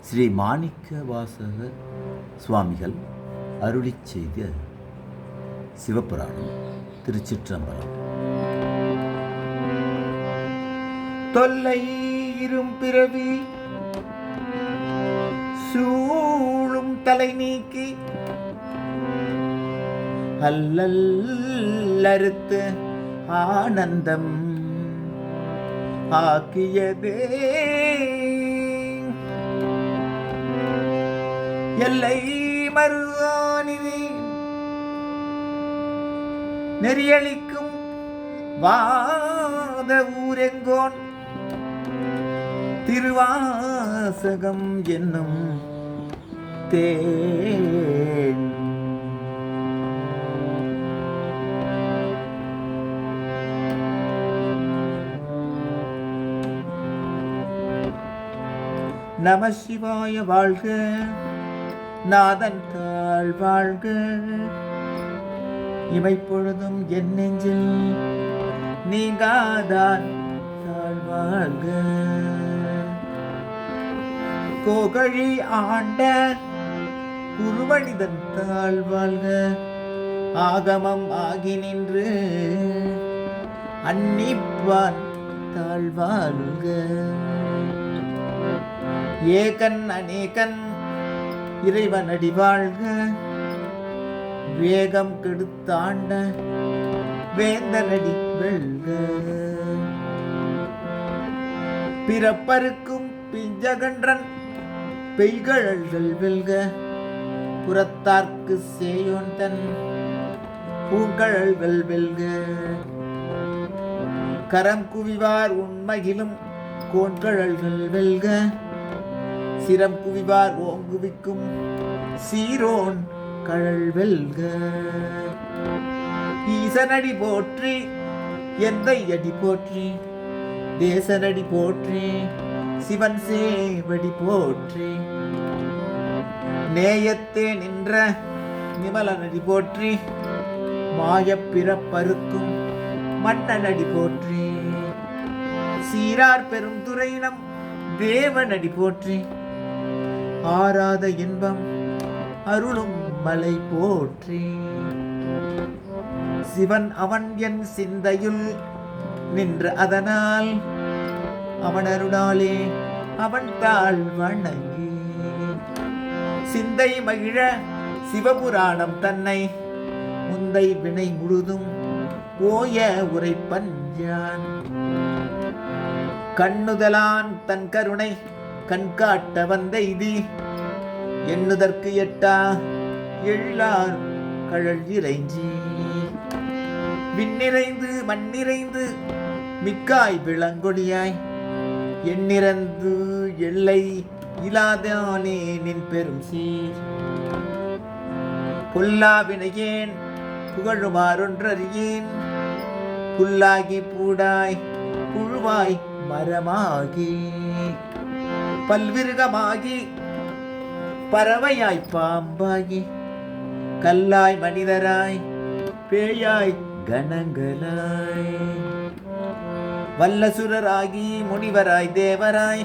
ஸ்ரீ மாணிக்க வாசக சுவாமிகள் அருளி செய்த சிவபுராணம் திருச்சிற்றம்பலம். தொல்லை இரும் பிறவி சூழும் தலை நீக்கி அல்லல் அறுத்து ஆனந்தம் ஆக்கியதே எல்லை மருதானிதி நெறியளிக்கும் வாத ஊரெங்கோன் திருவாசகம் என்னும் தேன் நம சிவாய வாழ்க. நாதன் தாழ் வாழ்க. இவை பொழுதும் என் நெஞ்சில் நீங்காதான் தாழ் வாழ்க. கோகழி ஆண்ட குருவனிதன் தாழ் வாழ்க. ஆகமம் ஆகி நின்று அன்னிப்பான் தாழ்வாழ்க ஏகன் அநேகன் இறைவன் அடிவாழ்க வேகம் கெடுத்தாண்ட வேந்தனடி வெல்க. பிறப்பருக்கும் பிஞ்சகன்றன் பெய்கழல்கள் வெல்க. புறத்தார்க்கு சேயோன் தன் பூங்கழல்கள் வெல்க. கரம் குவிவார் உண்மையிலும் கோண்கழல்கள் வெல்க. சிரம் குவிவார் ஓங்குவிக்கும் சீரோன் கழல் வெல்க. ஈசனடி போற்றி எந்தை அடி போற்றி. தேசனடி போற்றி சிவன் சேவடி போற்றி. நேயத்தே நின்ற நிமலனடி போற்றி. மாயப்பிறப்பருக்கும் மன்னனடி போற்றி. சீரார் பெரும் துறையினம் தேவனடி போற்றி. ஆராத இன்பம் அருளும் மலை போற்றி. சிவன் அவன் என் சிந்தையுள் நின்ற அதனால் அவன் அருளாலே அவன் தாழ் வணங்கி. சிந்தை மகிழ சிவபுராணம் தன்னை முந்தை வினை முழுதும் ஓய உரைப்பஞ்சான் கண்ணுதலான் தன் கருணை கண்காட்ட வந்த இது எண்ணுதற்கு எட்டா எள்ளார் கழல் இறைஞ்சி. விண்ணிறைந்து மண்ணிறைந்து மிக்காய் விளங்கொடியாய். எண்ணிறந்து எல்லை இலாதானே நின் பெரும் சீர். பொல்லாவினையேன் புகழுமாறொன்றறியேன் புல்லாகி பூடாய் புழுவாய் மரமாகி. பல்விருகமாகி பறவையாய் பாம்பாகி கல்லாய் மனிதராய் பேயாய் கணங்களாய் வல்லசுரராகி முனிவராய் தேவராய்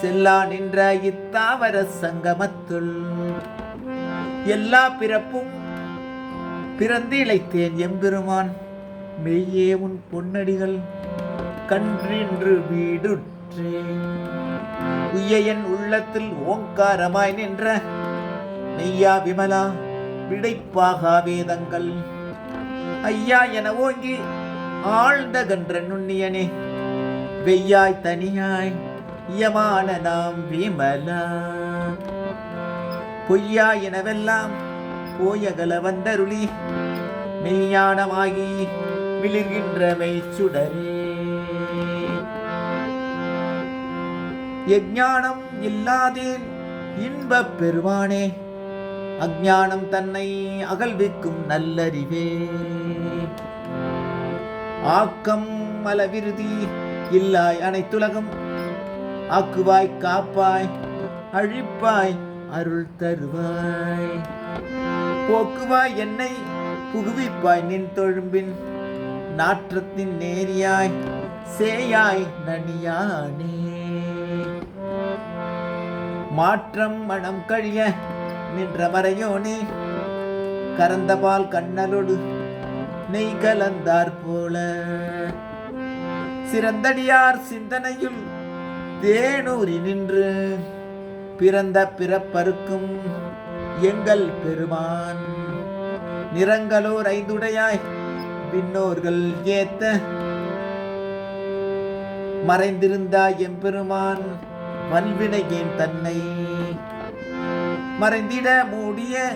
செல்லா நின்ற இத்தாவர சங்கமத்துள். எல்லா பிறப்பும் பிறந்து இழைத்தேன் எம்பெருமான் மெய்யே உன் பொன்னடிகள் கன்றின்று வீடுற்றேன். உய்ய என் உள்ளத்தில் ஓங்காரமாய் நின்ற நெய்யா விமலா விடைப்பாகா வேதங்கள். ஐயா என ஓங்கி ஆழ்ந்த கன்ற நுண்ணியனே வெய்யாய் தனியாய் இயமான நாம் விமலா. பொய்யா எனவெல்லாம் போயகல வந்தருளி மெய்ஞானமாகி விழுகின்ற மெய்ச்சுடரே. எஞ்ஞானம் இல்லாதேன் இன்பப் பெறுவானே. அஜானம் தன்னை அகல்விக்கும் நல்லறிவே. ஆக்கம் மலவிருதி இல்லாய் அனைத்துலகம். ஆக்குவாய் காப்பாய் அழிப்பாய் அருள் தருவாய். போக்குவாய் என்னை புகுவிப்பாய் நின் தொழும்பின் நாற்றத்தின் நேரியாய். சேயாய் நனியானே. மாற்றம் மனம் கழிய நின்ற மறையோனே கறந்தபால் கண்ணலோடு நெய் கலந்தார் போல. சிறந்தடியார் சிந்தனையுள் தேனூரி நின்று பிறந்த பிறப்பருக்கும் எங்கள் பெருமான். நிறங்களோர் ஐந்துடையாய் பின்னோர்கள் ஏத்த. மறைந்திருந்தாய் எம்பெருமான். வல்வினையேன் தன்னை. மறைந்திட மூடிய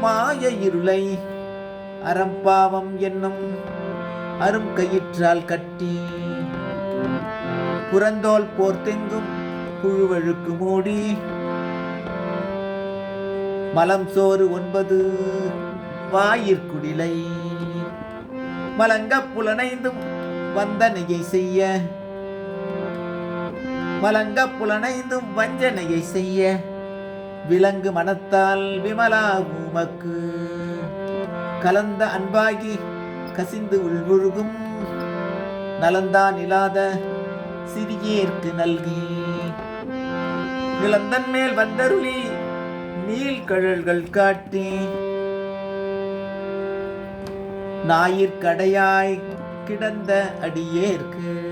மாய இருளை அறம்பாவம் என்னும் அரும் கயிற்றால் கட்டி. புறந்தோல் போர்த்தெங்கும் புழுவழுக்கு மூடி. மலம் சோறு ஒன்பது வாயிற்குடிலை மலங்க புலனைந்தும் வந்தனையை செய்ய மலங்க புலனைந்தும் வஞ்சனையை செய்ய. விலங்கு மனத்தால் விமலா உமக்கு. கலந்த அன்பாகி கசிந்து உள்முழுகும். நலந்தான் இல்லாத சிறியேற்கு நல்கி. நிலந்தன் மேல் வந்தருளி நீள்கழல்கள் காட்டி. ஞாயிற்கடையாய் கிடந்த அடியேற்கு.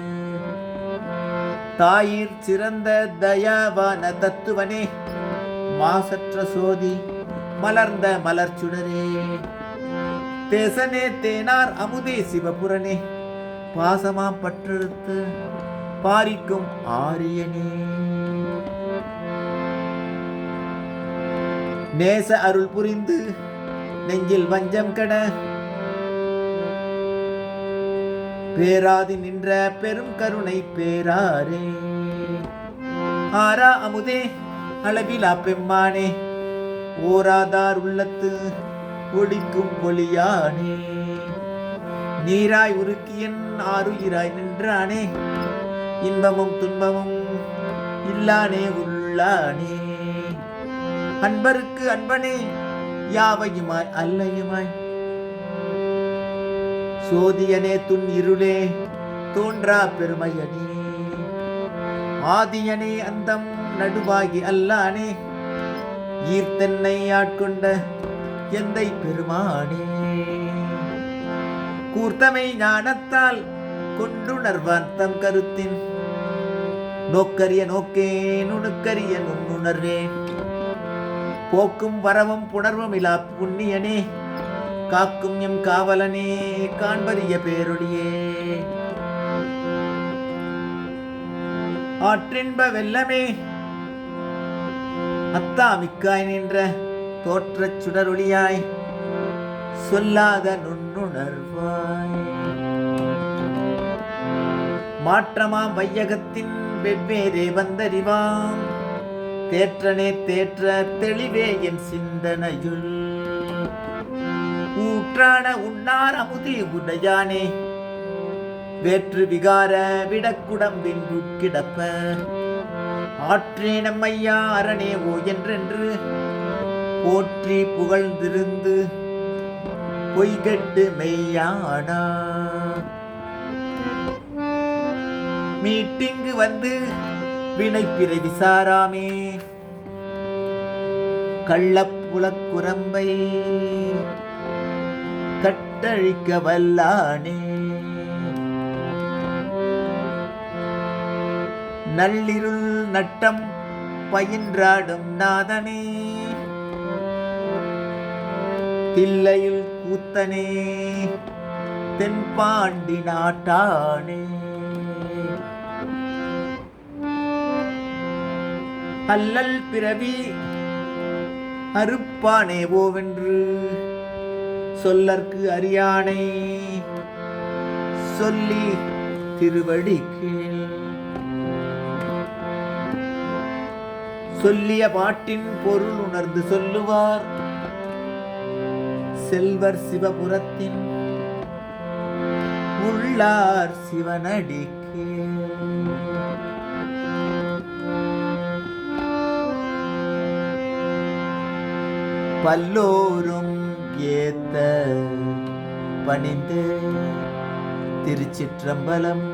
தாயிற் சிறந்த தயாவான தத்துவனே மாசற்ற சோதி மலர்ந்த மலர்ச்சுடரே தேசனே தேனார் அமுதே சிவபுரனே பாசமா பற்றெடுத்து பாரிக்கும் ஆரியனே. நேச அருள் புரிந்து நெஞ்சில் வஞ்சம் கட பேராதி நின்ற பெரும் கருணை பேராரே. ஆரா அமுதே அளவிலா பெம்மானே ஓராதார் உள்ளத்து ஒளிக்கும் ஒளியானே. நீராய் உருக்கியன் ஆறுயிராய் நின்றானே இன்பமும் துன்பமும் இல்லானே உள்ளானே. அன்பருக்கு அன்பனே யாவையுமாய் அல்லையுமாய் சோதியனே துன் இருளே தோன்றா பெருமையனே. ஆதியனே அந்தம் நடுவாகி அல்லானே ஈர்த்தன்னை ஆட்கொண்ட எந்தை பெருமானே. கூர்த்தமை ஞானத்தால் கொண்டுணர்வான் தம் கருத்தின் நோக்கரிய நோக்கே நுணுக்கரிய நுண்ணுணர்வே போக்கும் வரவும் புணர்வும் இலா புண்ணியனே காக்கும் எம் காவலனே காண்பறிய பேரொழியே ஆற்றின்ப வெல்லமே அத்தாமிக்காய் நின்ற தோற்றச் சுடரொளியாய் சொல்லாத நுண்ணுணர்வாய். மாற்றமாம் வையகத்தின் வெவ்வேறே வந்தறிவாம் தேற்றனே தேற்ற தெளிவே என் சிந்தனையுள். ஊற்றான உண்ணார் அமுதி உடையானே. வேற்று விகார விடக்குடம்பின் கிடப்ப ஆற்றே நம்மையா அரணே ஓ என்றென்று போற்றி புகழ்ந்திருந்து பொய்கட்டு மெய்யானா. மீட்டிங்கு வந்து வினைப்பிறை விசாராமே கள்ளப்புலக்குரம்பை கட்டழிக்க வல்லானே நள்ளிருள் நட்டம் பயின்றாடும் நாதனே. தில்லையில் கூத்தனே தென்பாண்டி நாட்டானே. அல்லல் பிறவி அறுப்பானே ஓவென்று. சொல்லற்கு அறியானை. சொல்லி திருவடி சொல்லிய பாட்டின் பொருள் உணர்ந்து சொல்லுவார். செல்வர் சிவபுரத்தின் உள்ளார் சிவனடிக்கு பல்லோரும் ஏத்த பணிந்து திருச்சிற்றம்பலம்